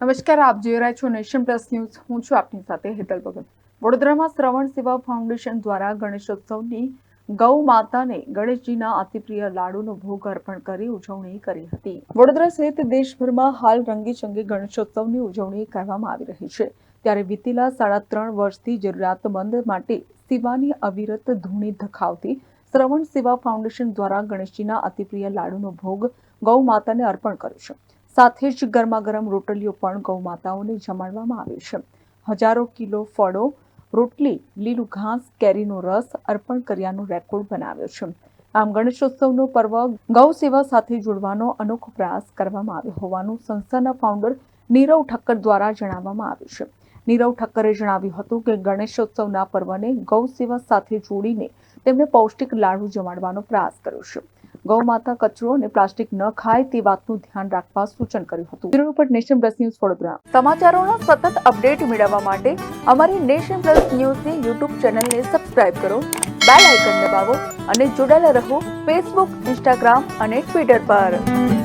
નમસ્કાર, આપ જોઈ રહ્યા છો નેશન પ્લસ ન્યૂઝ. હું છું આપની સાથે હેતલ ભગત. વડોદરામાં શ્રવણ સેવા ફાઉન્ડેશન દ્વારા ગણેશોત્સવની ગૌ માતાને ગણેશજીના અતિપ્રિય લાડુનો ભોગ અર્પણ કરી ઉજવણી કરી હતી. વડોદરા સહિત દેશભરમાં હાલ રંગીચંગી ગણેશોત્સવની ઉજવણી કરવામાં આવી રહી છે. ત્યારે વીતેલા સાડા ત્રણ વર્ષથી જરૂરિયાતમંદ માટે સેવાની અવિરત ધૂણી ધખાવતી શ્રવણ સેવા ફાઉન્ડેશન દ્વારા ગણેશજીના અતિપ્રિય લાડુનો ભોગ ગૌ માતાને અર્પણ કર્યો છે. સાથે જ ગરમાગરમ રોટલીઓ પણ ગૌ માતાઓને જમાડવામાં આવે છે. હજારો કિલો ફળો, રોટલી, લીલું ઘાસ, કેરીનો રસ અર્પણ કર્યાનો રેકોર્ડ બનાવ્યો છે. આમ ગણેશોત્સવનો પર્વ ગૌ સેવા સાથે જોડવાનો અનોખો પ્રયાસ કરવામાં આવ્યો હોવાનું સંસ્થાના ફાઉન્ડર નીરવ ઠક્કર દ્વારા જણાવવામાં આવ્યું છે. નીરવ ઠક્કરે જણાવ્યું હતું કે ગણેશોત્સવના પર્વને ગૌ સેવા સાથે જોડીને તેમને પૌષ્ટિક લાડુ જમાડવાનો પ્રયાસ કર્યો છે. ગૌ માતા કચરો અને પ્લાસ્ટિક ન ખાય તે વાતનું ધ્યાન રાખવા સૂચન કર્યું હતું. Bureau report Nation Plus News Vadodara. સમાચારોના સતત અપડેટ મેળવવા માટે અમારી નેશન પ્લસ ન્યૂઝની યુટ્યુબ ચેનલને સબસ્ક્રાઇબ કરો, બેલ આઇકન દબાવો અને જોડાયેલા રહો ફેસબુક, ઇન્સ્ટાગ્રામ અને ટ્વિટર પર.